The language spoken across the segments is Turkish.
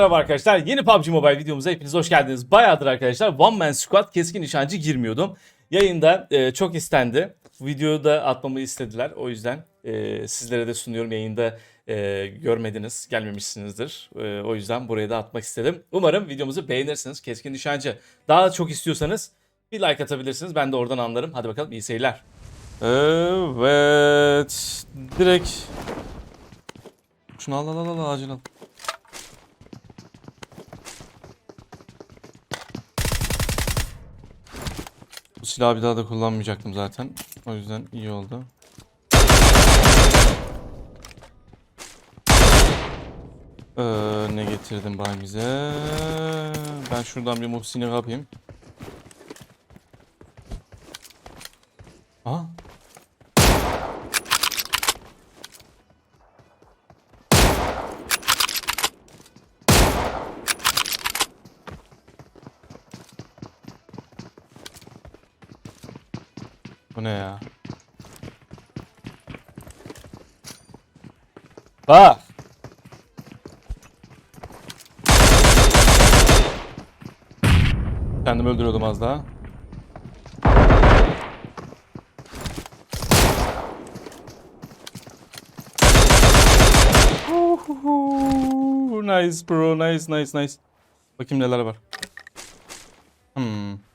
Merhaba arkadaşlar. Yeni PUBG Mobile videomuza hepiniz hoş geldiniz. Bayağıdır arkadaşlar One Man Squad keskin nişancı girmiyordum. Yayında e, çok istendi. Videoyu da atmamı istediler. O yüzden e, sizlere de sunuyorum. Yayında e, görmediniz, gelmemişsinizdir. E, o yüzden buraya da atmak istedim. Umarım videomuzu beğenirsiniz. Keskin nişancı. Daha çok istiyorsanız bir like atabilirsiniz. Ben de oradan anlarım. Hadi bakalım iyi seyirler. Evet. Direkt şunu al al al al acil al. Silahı bir daha da kullanmayacaktım zaten. O yüzden iyi oldu. Ee, ne getirdim bana bize? Ben şuradan bir Muhsin'i kapayım. Bu ne ya? Bak. Kendimi öldürüyordum az daha. Nice bro, nice nice nice. Bakayım neler var. Hmm.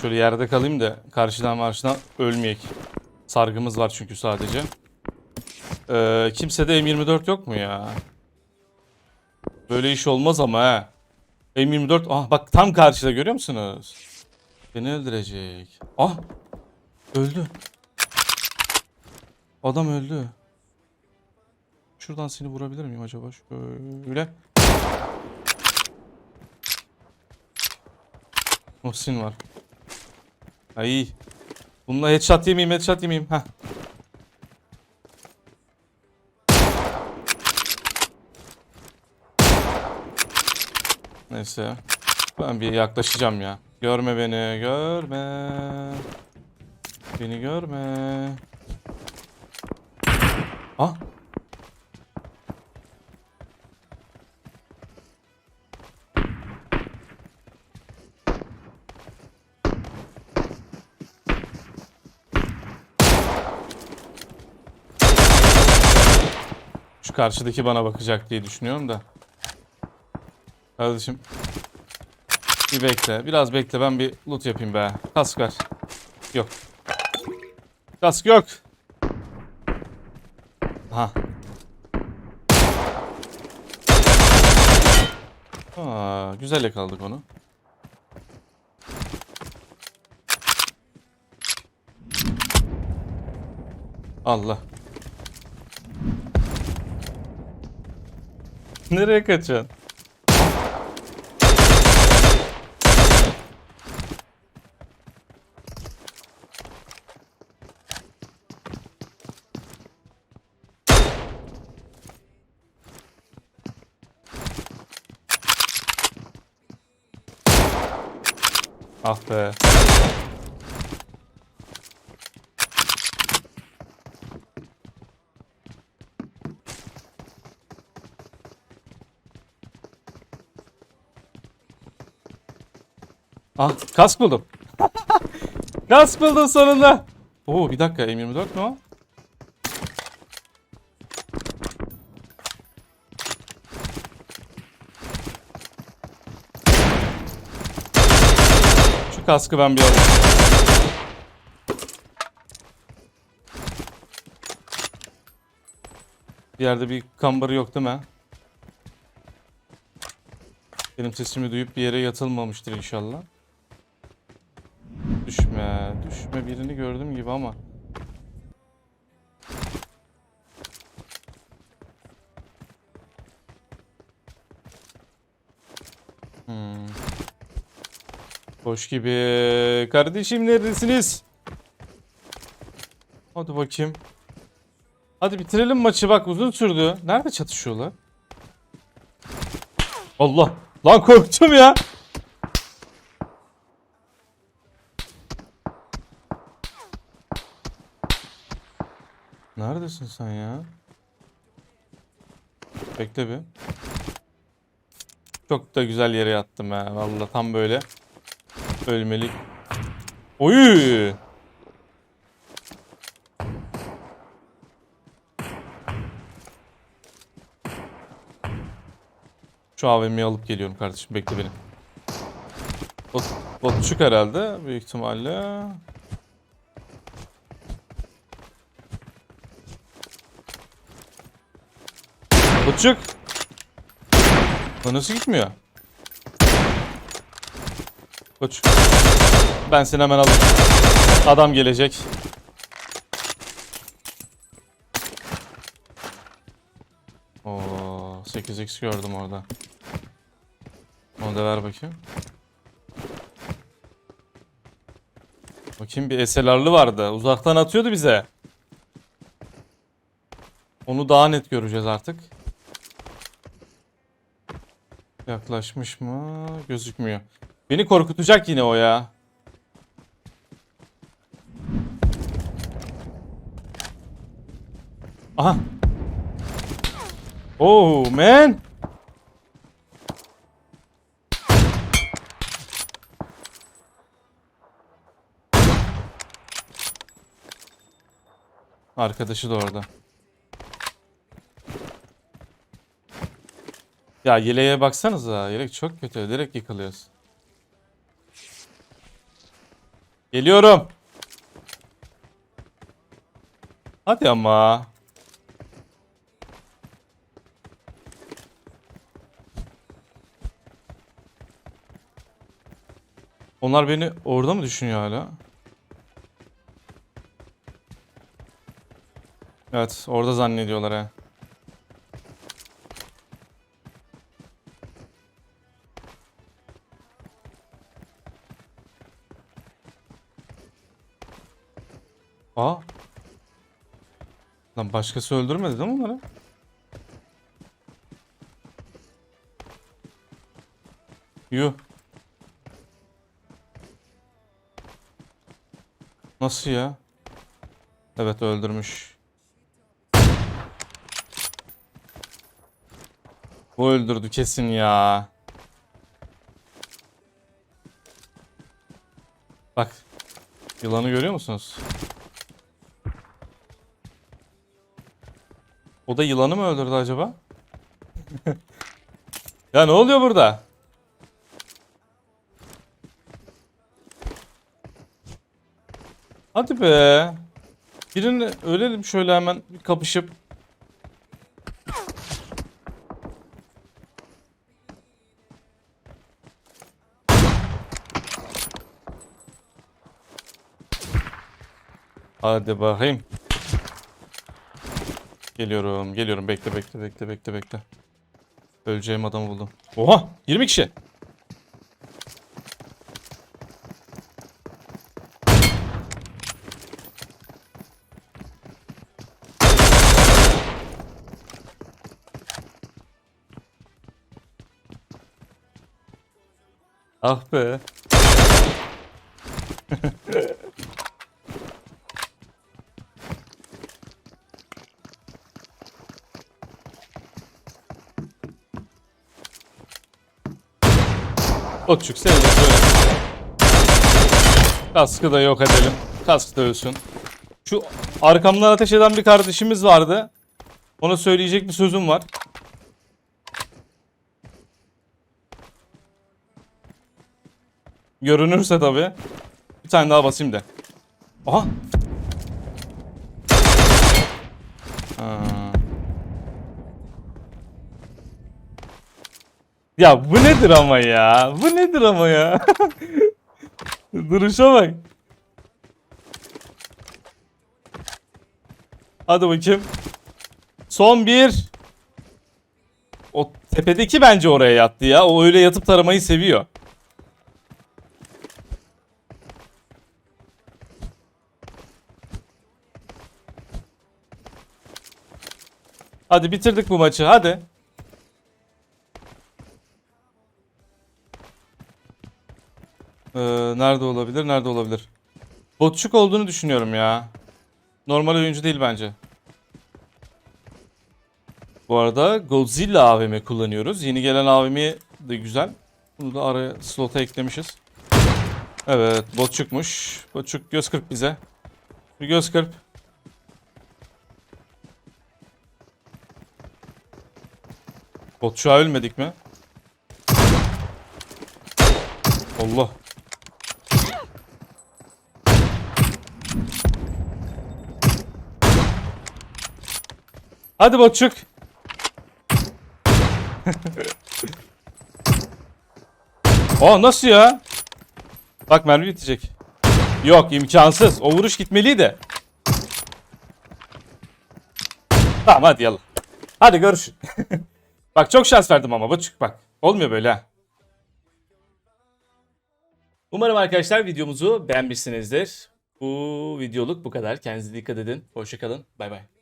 Şöyle yerde kalayım da karşıdan karşıdan ölmeyek. Sargımız var çünkü sadece. Ee, kimsede M24 yok mu ya? Böyle iş olmaz ama ha. M24 ah bak tam karşıda görüyor musunuz? Beni öldürecek. Ah öldü. Adam öldü. Şuradan seni vurabilir miyim acaba? Şöyle. Muhsin var. Ay. Bununla headshot yemeyeyim, headshot yemeyeyim. Heh. Neyse. Ben bir yaklaşacağım ya. Görme beni, görme. Beni görme. Ah. Karşıdaki bana bakacak diye düşünüyorum da. Kardeşim. Bir bekle. Biraz bekle. Ben bir loot yapayım be. Kask ver. Yok. Kask yok. Ha. Aa, güzel yakaladık onu. Allah. Nereye kaçıyorsun? Ah be. Ah kask buldum. kask buldum sonunda. Oo bir dakika M24 mi o? Şu kaskı ben bir alayım. Bir yerde bir kambarı yok değil mi? Benim sesimi duyup bir yere yatılmamıştır inşallah. Düşme, düşme birini gördüm gibi ama. Hmm. Boş gibi. Kardeşim neredesiniz? Hadi bakayım. Hadi bitirelim maçı bak uzun sürdü. Nerede çatışıyorlar? Allah. Lan korktum ya. Neredesin sen ya? Bekle bir. Çok da güzel yere yattım ha. Vallahi tam böyle ölmelik. Oy! Şu AVM'yi alıp geliyorum kardeşim. Bekle beni. Bot, botçuk herhalde büyük ihtimalle. Botçuk. Bu nasıl gitmiyor? Koç. Ben seni hemen alayım. Adam gelecek. Oo, 8x gördüm orada. Onu da ver bakayım. Bakayım bir SLR'lı vardı. Uzaktan atıyordu bize. Onu daha net göreceğiz artık. Yaklaşmış mı? Gözükmüyor. Beni korkutacak yine o ya. Aha. Oh man. Arkadaşı da orada. Ya yeleğe baksanıza. Yelek çok kötü. Direkt yıkılıyoruz. Geliyorum. Hadi ama. Onlar beni orada mı düşünüyor hala? Evet, orada zannediyorlar ha. Aa. Lan başkası öldürmedi değil mi onları? Yuh. Nasıl ya? Evet öldürmüş. Bu öldürdü kesin ya. Bak. Yılanı görüyor musunuz? O da yılanı mı öldürdü acaba? ya ne oluyor burada? Hadi be. Birini ölelim şöyle hemen bir kapışıp. Hadi bakayım. Geliyorum, geliyorum. Bekle, bekle, bekle, bekle, bekle. Öleceğim adamı buldum. Oha! 20 kişi. Ah be. Otçuk seni de şöyle. Kaskı da yok edelim. Kask da ölsün. Şu arkamdan ateş eden bir kardeşimiz vardı. Ona söyleyecek bir sözüm var. Görünürse tabii. Bir tane daha basayım da. Aha. Ya bu nedir ama ya? Bu nedir ama ya? Duruşa bak. Hadi bakayım. Son bir. O tepedeki bence oraya yattı ya. O öyle yatıp taramayı seviyor. Hadi bitirdik bu maçı. Hadi. Ee, nerede olabilir? Nerede olabilir? Botçuk olduğunu düşünüyorum ya. Normal oyuncu değil bence. Bu arada Godzilla AVM kullanıyoruz. Yeni gelen AVM de güzel. Bunu da araya slota eklemişiz. Evet bot çıkmış. Botçuk göz kırp bize. Bir göz kırp. Botçuğa ölmedik mi? Allah. Hadi Botçuk. Aa nasıl ya? Bak mermi bitecek. Yok imkansız. O vuruş gitmeliydi. Tamam hadi yallah. Hadi görüşün. bak çok şans verdim ama Botçuk bak. Olmuyor böyle ha. Umarım arkadaşlar videomuzu beğenmişsinizdir. Bu videoluk bu kadar. Kendinize dikkat edin. Hoşçakalın. Bay bay.